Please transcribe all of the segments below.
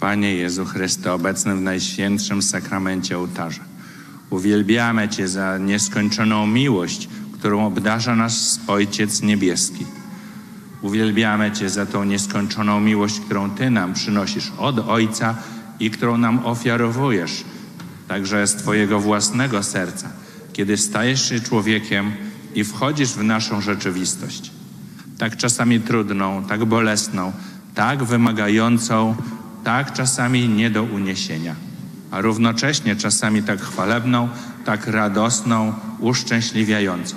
Panie Jezu Chryste, obecny w Najświętszym Sakramencie ołtarza, uwielbiamy Cię za nieskończoną miłość, którą obdarza nas Ojciec Niebieski. Uwielbiamy Cię za tą nieskończoną miłość, którą Ty nam przynosisz od Ojca i którą nam ofiarowujesz, także z Twojego własnego serca, kiedy stajesz się człowiekiem i wchodzisz w naszą rzeczywistość. Tak czasami trudną, tak bolesną, tak wymagającą, tak czasami nie do uniesienia, a równocześnie czasami tak chwalebną, tak radosną, uszczęśliwiającą.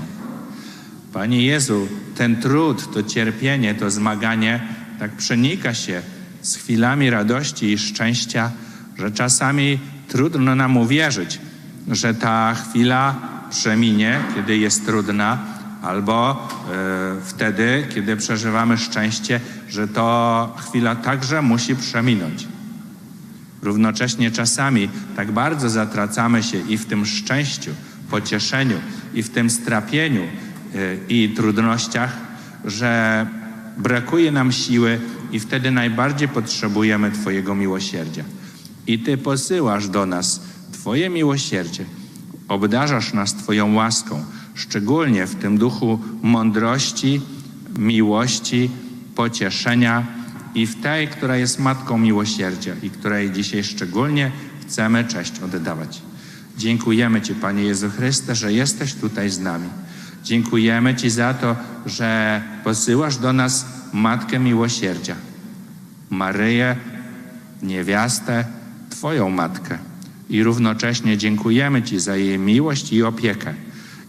Panie Jezu, ten trud, to cierpienie, to zmaganie tak przenika się z chwilami radości i szczęścia, że czasami trudno nam uwierzyć, że ta chwila przeminie, kiedy jest trudna, albo e, wtedy, kiedy przeżywamy szczęście, że to chwila także musi przeminąć. Równocześnie czasami tak bardzo zatracamy się i w tym szczęściu, pocieszeniu, i w tym strapieniu y, i trudnościach, że brakuje nam siły i wtedy najbardziej potrzebujemy Twojego miłosierdzia. I Ty posyłasz do nas Twoje miłosierdzie, obdarzasz nas Twoją łaską, szczególnie w tym duchu mądrości, miłości, pocieszenia i w tej, która jest Matką Miłosierdzia i której dzisiaj szczególnie chcemy cześć oddawać. Dziękujemy Ci, Panie Jezu Chryste, że jesteś tutaj z nami. Dziękujemy Ci za to, że posyłasz do nas Matkę Miłosierdzia, Maryję, niewiastę, Twoją Matkę. I równocześnie dziękujemy Ci za jej miłość i opiekę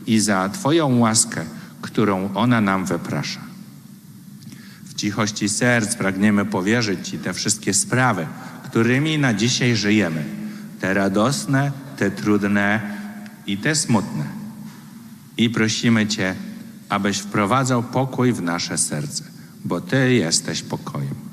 i za Twoją łaskę, którą ona nam wyprasza. W cichości serc pragniemy powierzyć Ci te wszystkie sprawy, którymi na dzisiaj żyjemy. Te radosne, te trudne i te smutne. I prosimy Cię, abyś wprowadzał pokój w nasze serce, bo Ty jesteś pokojem.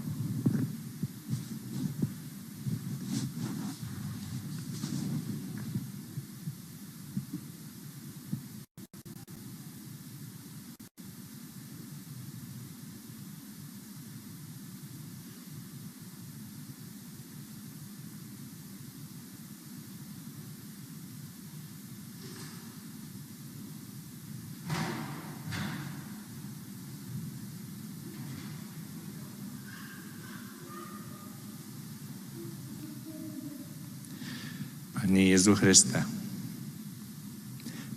Panie Jezu Chryste,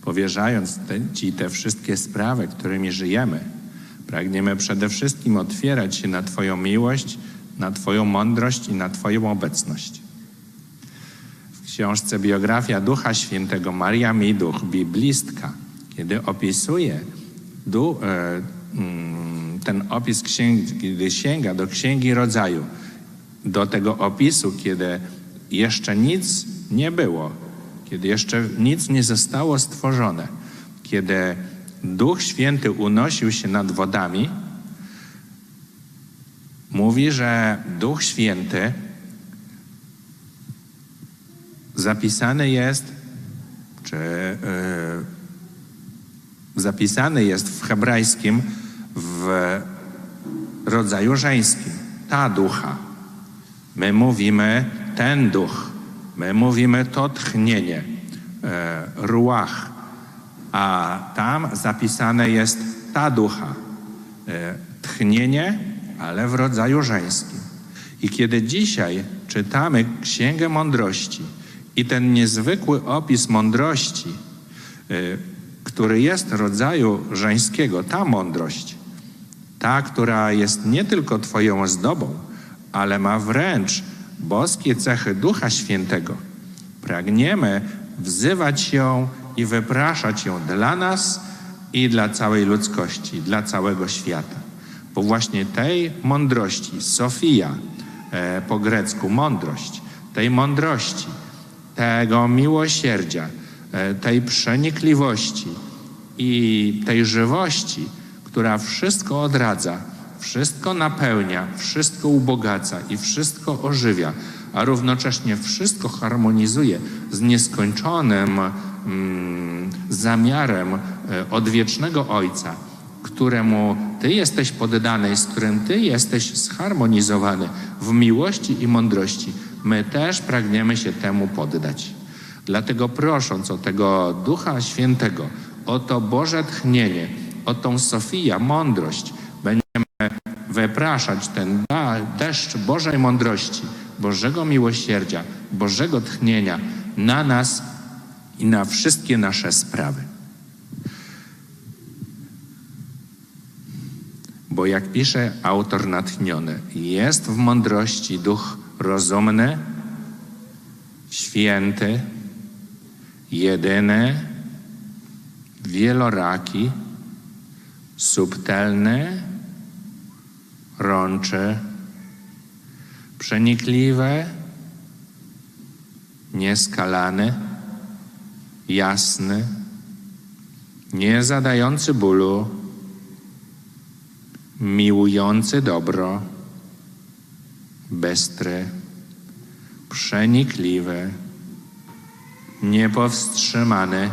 powierzając te, Ci te wszystkie sprawy, którymi żyjemy, pragniemy przede wszystkim otwierać się na Twoją miłość, na Twoją mądrość i na Twoją obecność. W książce Biografia Ducha Świętego Maria Miduch, biblistka, kiedy opisuje du, e, mm, ten opis księgi, kiedy sięga do Księgi Rodzaju, do tego opisu, kiedy jeszcze nic nie było, kiedy jeszcze nic nie zostało stworzone, kiedy Duch Święty unosił się nad wodami, mówi, że Duch Święty zapisany jest, czy yy, zapisany jest w hebrajskim w rodzaju żeńskim. Ta ducha. My mówimy ten duch. My mówimy to tchnienie, e, ruach, a tam zapisane jest ta ducha. E, tchnienie, ale w rodzaju żeńskim. I kiedy dzisiaj czytamy Księgę Mądrości i ten niezwykły opis mądrości, e, który jest rodzaju żeńskiego, ta mądrość, ta, która jest nie tylko Twoją ozdobą, ale ma wręcz boskie cechy Ducha Świętego, pragniemy wzywać ją i wypraszać ją dla nas i dla całej ludzkości, dla całego świata. Bo właśnie tej mądrości, Sofia e, po grecku, mądrość, tej mądrości, tego miłosierdzia, e, tej przenikliwości i tej żywości, która wszystko odradza, wszystko napełnia, wszystko ubogaca i wszystko ożywia, a równocześnie wszystko harmonizuje z nieskończonym mm, zamiarem e, odwiecznego Ojca, któremu Ty jesteś poddany, z którym Ty jesteś zharmonizowany w miłości i mądrości. My też pragniemy się temu poddać. Dlatego prosząc o tego Ducha Świętego, o to Boże tchnienie, o tą Sofię, mądrość, wypraszać ten deszcz Bożej mądrości, Bożego miłosierdzia, Bożego tchnienia na nas i na wszystkie nasze sprawy. Bo jak pisze autor natchniony, jest w mądrości duch rozumny, święty, jedyny, wieloraki, subtelny, rączy, przenikliwy, nieskalany, jasny, nie zadający bólu, miłujący dobro, bystry, przenikliwy, niepowstrzymany,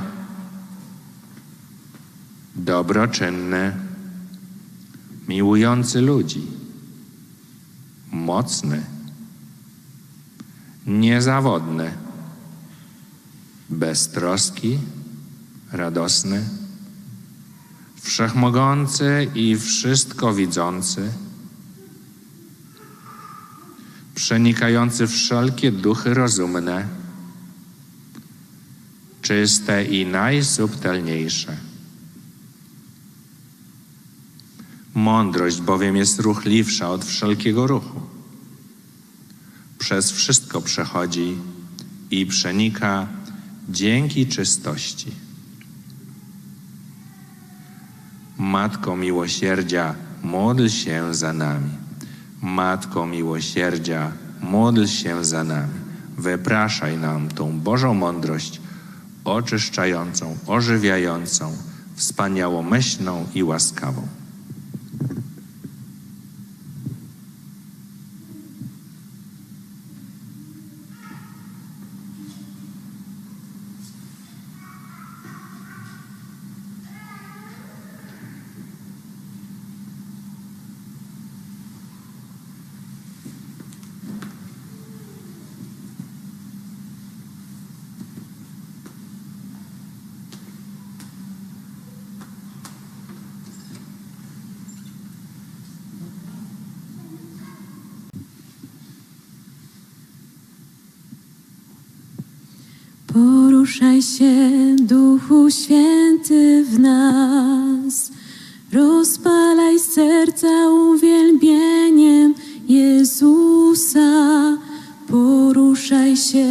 dobroczynny, miłujący ludzi, mocny, niezawodny, beztroski, radosny, wszechmogący i wszystko widzący, przenikający wszelkie duchy rozumne, czyste i najsubtelniejsze. Mądrość bowiem jest ruchliwsza od wszelkiego ruchu. Przez wszystko przechodzi i przenika dzięki czystości. Matko miłosierdzia, módl się za nami. Matko miłosierdzia, módl się za nami. Wypraszaj nam tą Bożą mądrość, oczyszczającą, ożywiającą, wspaniałomyślną i łaskawą. Poruszaj się, Święty w nas. Rozpalaj serca uwielbieniem Jezusa. Poruszaj się,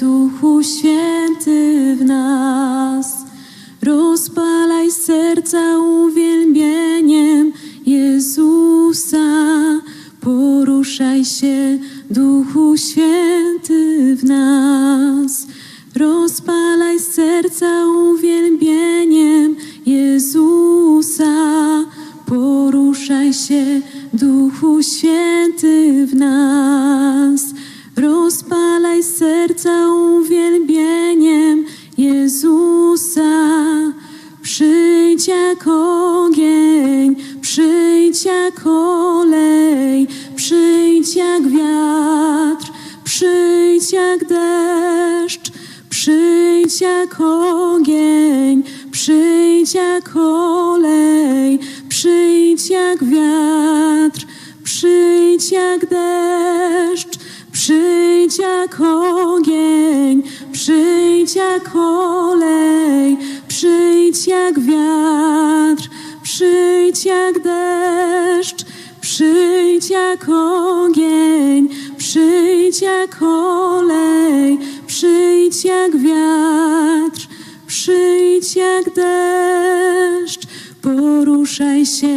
Duchu Święty w nas. Rozpalaj serca uwielbieniem Jezusa. Poruszaj się, Duchu Święty jak deszcz, przyjdź jak ogień, przyjdź jak olej, przyjdź jak wiatr, przyjdź jak deszcz, przyjdź jak ogień, przyjdź jak olej, przyjdź jak wiatr, przyjdź jak deszcz, przyjdź jak ogień, przyjdź jak olej, przyjdź jak wiatr, przyjdź jak deszcz. Poruszaj się,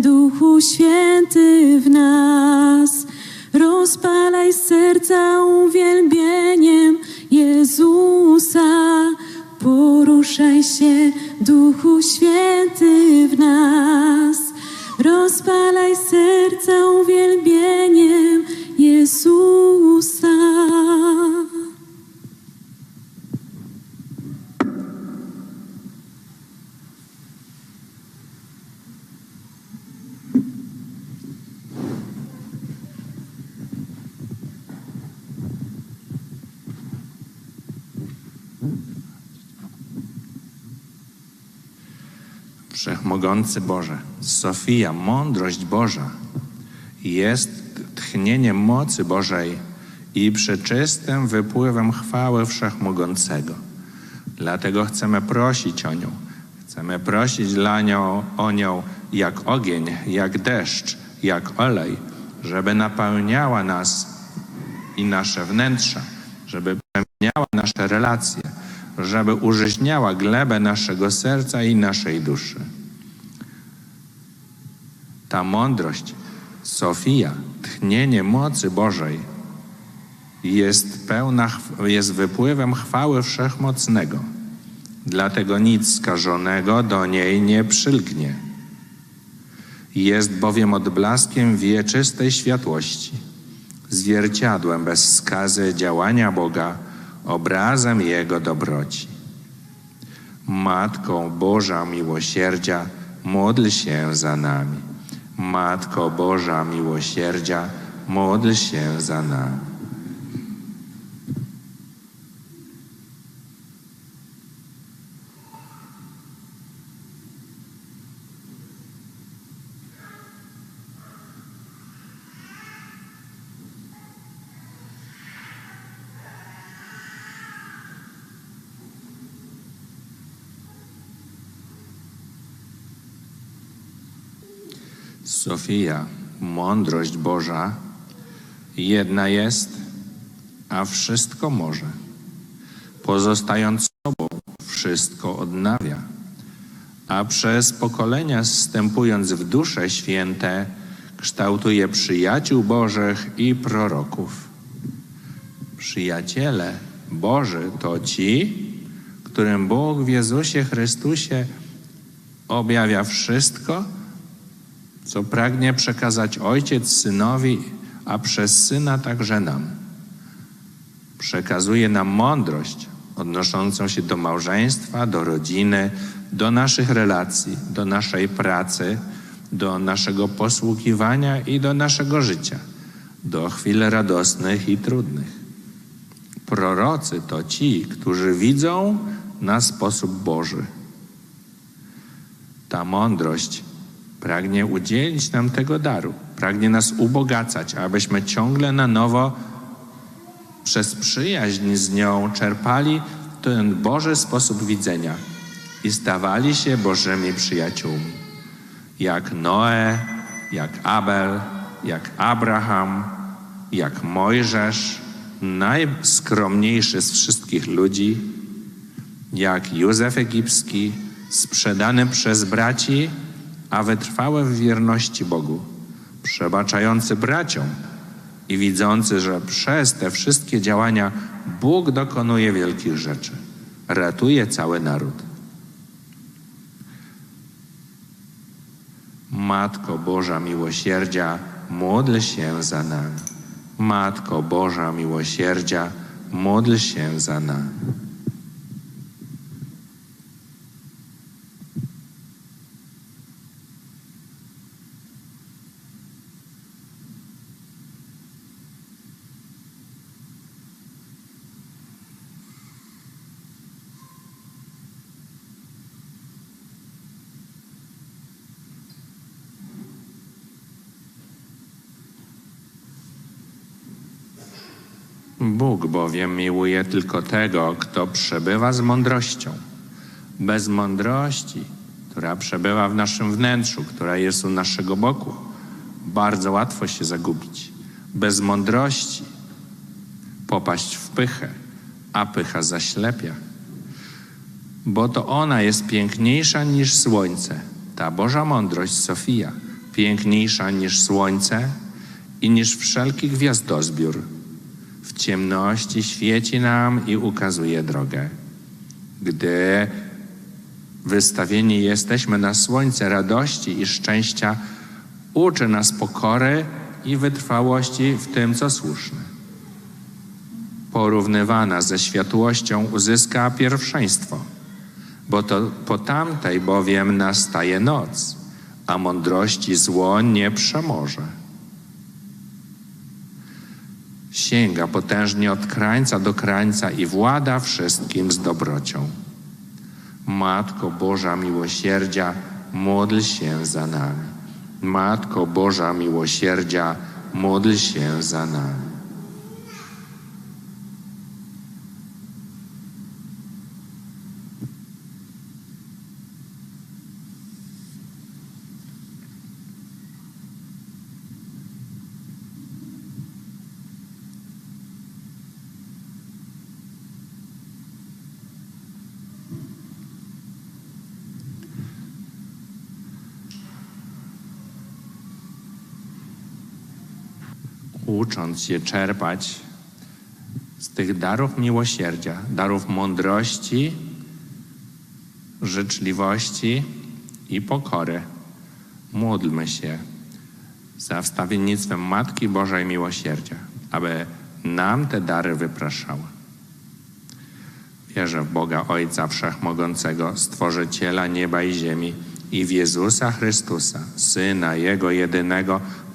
Duchu Święty w nas. Rozpalaj serca uwielbieniem Jezusa. Poruszaj się, Duchu Święty w nas. Rozpalaj serca uwielbieniem Jezusa. Wszechmogący Boże, Sofia, mądrość Boża jest tchnieniem mocy Bożej i przeczystym wypływem chwały Wszechmogącego. Dlatego chcemy prosić o nią. Chcemy prosić dla nią, o nią jak ogień, jak deszcz, jak olej, żeby napełniała nas i nasze wnętrza, żeby przemieniała nasze relacje, żeby użyźniała glebę naszego serca i naszej duszy. Ta mądrość, Sofia, tchnienie mocy Bożej, jest pełna, jest wypływem chwały Wszechmocnego. Dlatego nic skażonego do niej nie przylgnie. Jest bowiem odblaskiem wieczystej światłości, zwierciadłem bez skazy działania Boga, obrazem Jego dobroci. Matko Boża miłosierdzia, módl się za nami. Matko Boża miłosierdzia, módl się za nami. Sofia, mądrość Boża, jedna jest, a wszystko może. Pozostając sobą, wszystko odnawia, a przez pokolenia wstępując w dusze święte, kształtuje przyjaciół Bożych i proroków. Przyjaciele Boży to ci, którym Bóg w Jezusie Chrystusie objawia wszystko, co pragnie przekazać Ojciec Synowi, a przez Syna także nam. Przekazuje nam mądrość odnoszącą się do małżeństwa, do rodziny, do naszych relacji, do naszej pracy, do naszego posługiwania i do naszego życia, do chwil radosnych i trudnych. Prorocy to ci, którzy widzą na sposób Boży. Ta mądrość pragnie udzielić nam tego daru, pragnie nas ubogacać, abyśmy ciągle na nowo przez przyjaźń z nią czerpali ten Boży sposób widzenia i stawali się Bożymi przyjaciółmi. Jak Noe, jak Abel, jak Abraham, jak Mojżesz, najskromniejszy z wszystkich ludzi, jak Józef Egipski, sprzedany przez braci, a wytrwały w wierności Bogu, przebaczający braciom i widzący, że przez te wszystkie działania Bóg dokonuje wielkich rzeczy, ratuje cały naród. Matko Boża miłosierdzia, módl się za nami. Matko Boża miłosierdzia, módl się za nami. Bóg bowiem miłuje tylko tego, kto przebywa z mądrością. Bez mądrości, która przebywa w naszym wnętrzu, która jest u naszego boku, bardzo łatwo się zagubić. Bez mądrości popaść w pychę, a pycha zaślepia. Bo to ona jest piękniejsza niż słońce, ta Boża mądrość Sofia, piękniejsza niż słońce i niż wszelki gwiazdozbiór w ciemności świeci nam i ukazuje drogę. Gdy wystawieni jesteśmy na słońce radości i szczęścia, uczy nas pokory i wytrwałości w tym, co słuszne. Porównywana ze światłością uzyska pierwszeństwo, bo to po tamtej bowiem nastaje noc, a mądrości zło nie przemoże. Sięga potężnie od krańca do krańca i włada wszystkim z dobrocią. Matko Boża miłosierdzia, módl się za nami. Matko Boża miłosierdzia, módl się za nami. Ucząc się czerpać z tych darów miłosierdzia, darów mądrości, życzliwości i pokory. Módlmy się za wstawiennictwem Matki Bożej Miłosierdzia, aby nam te dary wypraszała. Wierzę w Boga Ojca Wszechmogącego, Stworzyciela nieba i ziemi i w Jezusa Chrystusa, Syna Jego jedynego,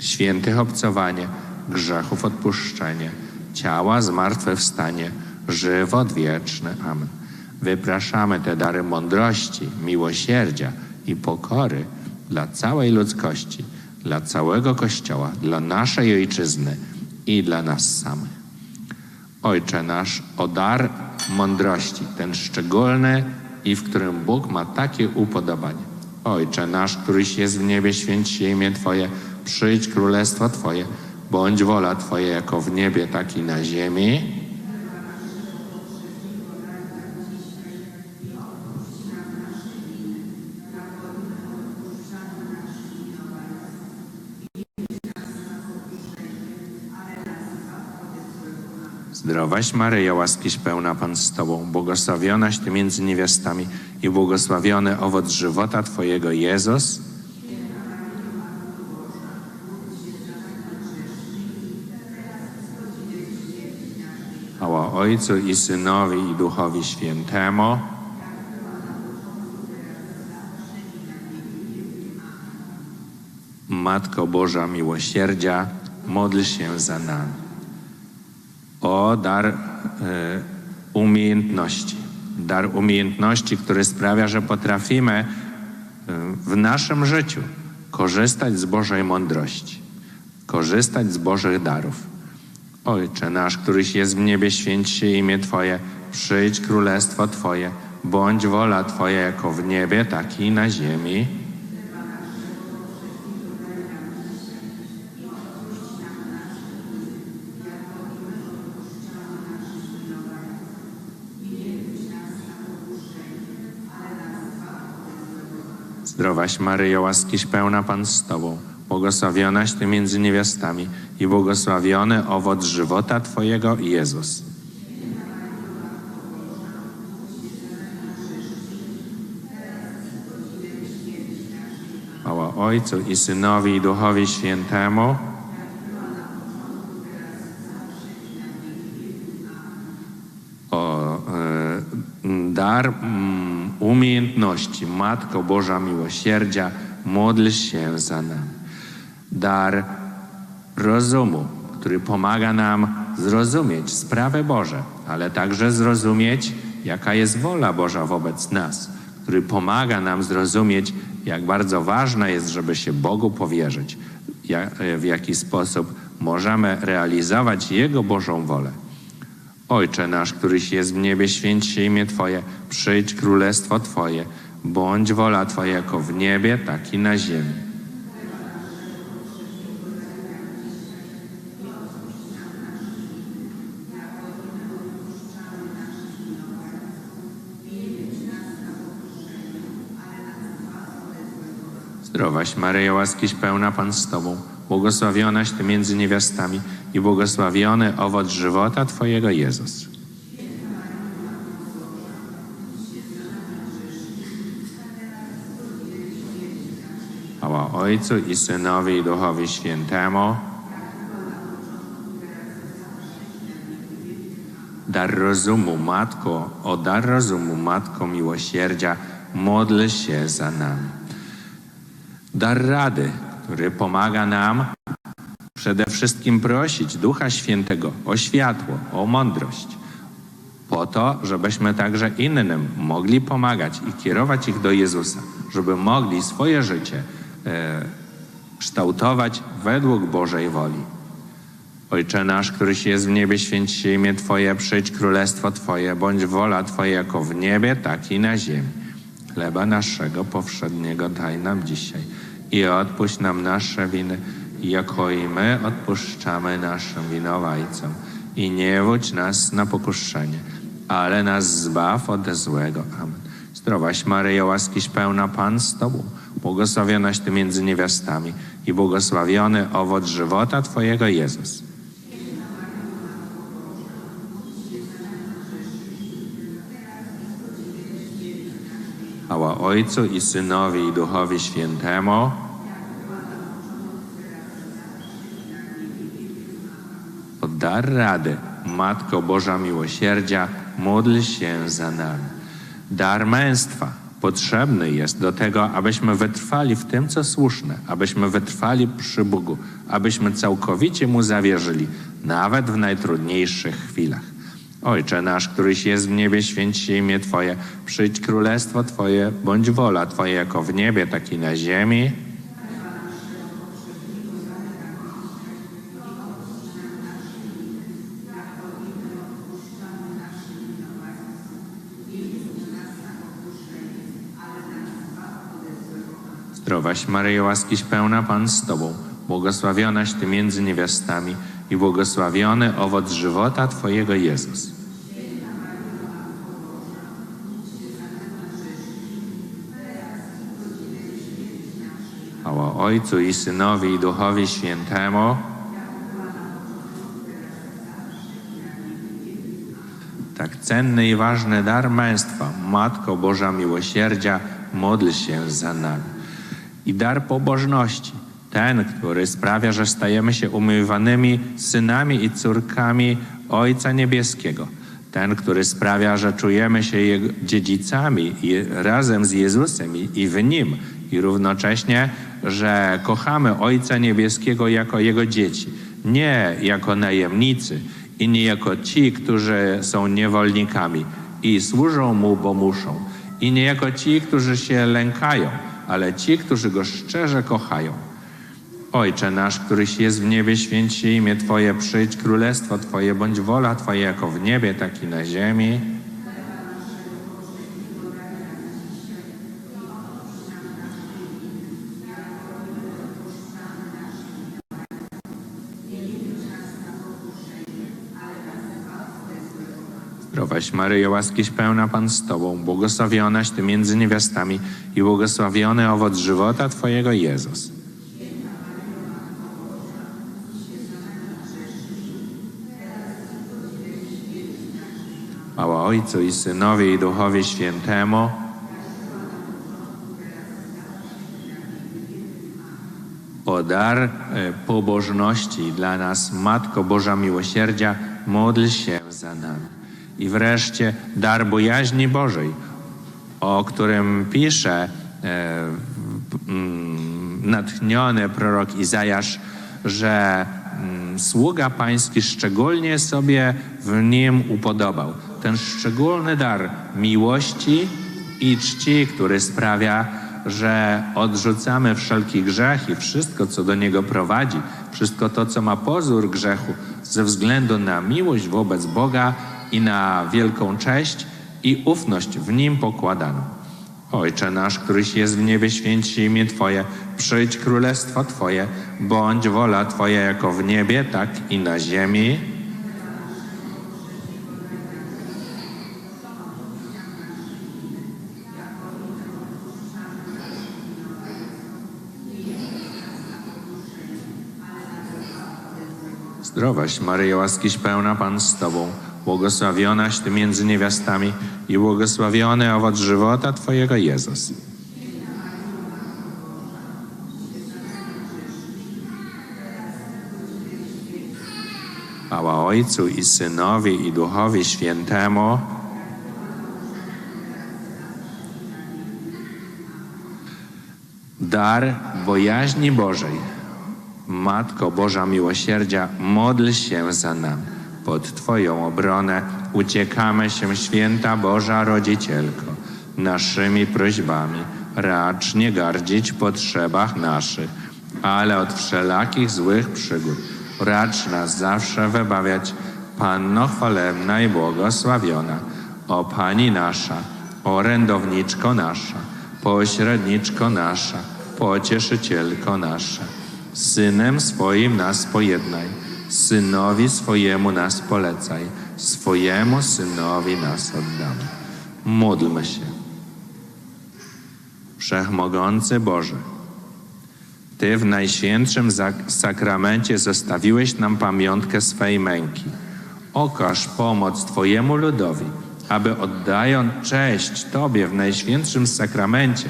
świętych obcowanie, grzechów odpuszczenie, ciała zmartwychwstanie, żywot wieczny. Amen. Wypraszamy te dary mądrości, miłosierdzia i pokory dla całej ludzkości, dla całego Kościoła, dla naszej Ojczyzny i dla nas samych. Ojcze nasz, o dar mądrości, ten szczególny i w którym Bóg ma takie upodobanie. Ojcze nasz, któryś jest w niebie, święć się imię Twoje, przyjdź królestwo Twoje, bądź wola Twoja jako w niebie, tak i na ziemi. Zdrowaś Maryjo, łaskiś pełna Pan z Tobą, błogosławionaś Ty między niewiastami i błogosławiony owoc żywota Twojego, Jezus. Ojcu i Synowi i Duchowi Świętemu. Matko Boża Miłosierdzia, módl się za nami o dar e, umiejętności. Dar umiejętności, który sprawia, że potrafimy e, w naszym życiu korzystać z Bożej mądrości, korzystać z Bożych darów. Ojcze nasz, któryś jest w niebie, święć się imię Twoje, przyjdź królestwo Twoje, bądź wola Twoja jako w niebie, tak i na ziemi. Zdrowaś Maryjo, łaskiś pełna Pan z Tobą, błogosławionaś Ty między niewiastami i błogosławiony owoc żywota Twojego, Jezus. Chwała Ojcu i Synowi i Duchowi Świętemu. O e, dar mm, umiejętności, Matko Boża Miłosierdzia, módl się za nami. Dar rozumu, który pomaga nam zrozumieć sprawy Boże, ale także zrozumieć, jaka jest wola Boża wobec nas, który pomaga nam zrozumieć, jak bardzo ważne jest, żeby się Bogu powierzyć, w jaki sposób możemy realizować Jego Bożą wolę. Ojcze nasz, któryś jest w niebie, święć się imię Twoje, przyjdź królestwo Twoje, bądź wola Twoja jako w niebie, tak i na ziemi. Zdrowaś Maryjo, łaskiś pełna Pan z Tobą, błogosławionaś Ty między niewiastami i błogosławiony owoc żywota Twojego Jezus. Chwała Ojcu i Synowi i Duchowi Świętemu. Dar rozumu, Matko, o dar rozumu, Matko miłosierdzia, módl się za nami. Dar rady, który pomaga nam przede wszystkim prosić Ducha Świętego o światło, o mądrość, po to, żebyśmy także innym mogli pomagać i kierować ich do Jezusa, żeby mogli swoje życie e, kształtować według Bożej woli. Ojcze nasz, któryś jest w niebie, święć się imię Twoje, przyjdź królestwo Twoje, bądź wola Twoja jako w niebie, tak i na ziemi. Chleba naszego powszedniego daj nam dzisiaj i odpuść nam nasze winy, jako i my odpuszczamy naszym winowajcom. I nie wódź nas na pokuszenie, ale nas zbaw ode złego. Amen. Zdrowaś Maryjo, łaskiś pełna Pan z Tobą, błogosławionaś Ty między niewiastami i błogosławiony owoc żywota Twojego Jezus. Chwała Ojcu i Synowi i Duchowi Świętemu. Dar rady, Matko Boża Miłosierdzia, módl się za nami. Dar męstwa potrzebny jest do tego, abyśmy wytrwali w tym, co słuszne, abyśmy wytrwali przy Bogu, abyśmy całkowicie Mu zawierzyli, nawet w najtrudniejszych chwilach. Ojcze nasz, któryś jest w niebie, święć się imię Twoje, przyjdź królestwo Twoje, bądź wola Twoja jako w niebie, tak i na ziemi. Zdrowaś Maryjo, łaskiś pełna Pan z Tobą, błogosławionaś Ty między niewiastami i błogosławiony owoc żywota Twojego Jezus. Chwała Ojcu i Synowi i Duchowi Świętemu. Tak cenny i ważny dar męstwa, Matko Boża Miłosierdzia, módl się za nami. I dar pobożności, ten, który sprawia, że stajemy się umywanymi synami i córkami Ojca Niebieskiego. Ten, który sprawia, że czujemy się Jego dziedzicami razem z Jezusem i, i w Nim. I równocześnie, że kochamy Ojca Niebieskiego jako Jego dzieci. Nie jako najemnicy i nie jako ci, którzy są niewolnikami i służą Mu, bo muszą. I nie jako ci, którzy się lękają, ale ci, którzy Go szczerze kochają. Ojcze nasz, któryś jest w niebie, święć imię Twoje, przyjdź królestwo Twoje, bądź wola Twoja jako w niebie, tak i na ziemi. Zdrowaś Maryjo, łaskiś pełna Pan z Tobą, błogosławionaś Ty między niewiastami i błogosławiony owoc żywota Twojego Jezus. Ojcu i Synowi i Duchowi Świętemu. O dar e, pobożności dla nas, Matko Boża Miłosierdzia, módl się za nami. I wreszcie dar bojaźni Bożej, o którym pisze e, mm, natchniony prorok Izajasz, że mm, sługa pański szczególnie sobie w nim upodobał. Ten szczególny dar miłości i czci, który sprawia, że odrzucamy wszelki grzech i wszystko, co do niego prowadzi, wszystko to, co ma pozór grzechu, ze względu na miłość wobec Boga i na wielką cześć i ufność w nim pokładaną. Ojcze nasz, któryś jest w niebie, święć się imię Twoje, przyjdź królestwo Twoje, bądź wola Twoja jako w niebie, tak i na ziemi. Zdrowaś Maryjo, łaskiś pełna Pan z Tobą, błogosławionaś Ty między niewiastami i błogosławiony owoc żywota Twojego Jezus. Chwała Ojcu i Synowi i Duchowi Świętemu. Dar bojaźni Bożej. Matko Boża Miłosierdzia, módl się za nami. Pod Twoją obronę uciekamy się, święta Boża Rodzicielko, naszymi prośbami. Racz nie gardzić potrzebach naszych, ale od wszelakich złych przygód racz nas zawsze wybawiać. Panno chwalebna i błogosławiona, o Pani nasza, orędowniczko nasza, pośredniczko nasza, pocieszycielko nasza. Synem swoim nas pojednaj, synowi swojemu nas polecaj, swojemu synowi nas oddamy. Módlmy się. Wszechmogący Boże, Ty w Najświętszym Sakramencie zostawiłeś nam pamiątkę swej męki. Okaż pomoc Twojemu ludowi, aby oddając cześć Tobie w Najświętszym Sakramencie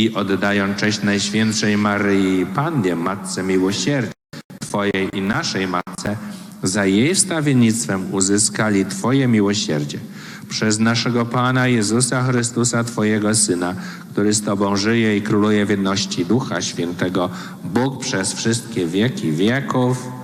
i oddając cześć Najświętszej Maryi Pannie, Matce Miłosierdzia, Twojej i naszej Matce, za jej wstawiennictwem uzyskali Twoje miłosierdzie. Przez naszego Pana Jezusa Chrystusa, Twojego Syna, który z Tobą żyje i króluje w jedności Ducha Świętego, Bóg przez wszystkie wieki wieków.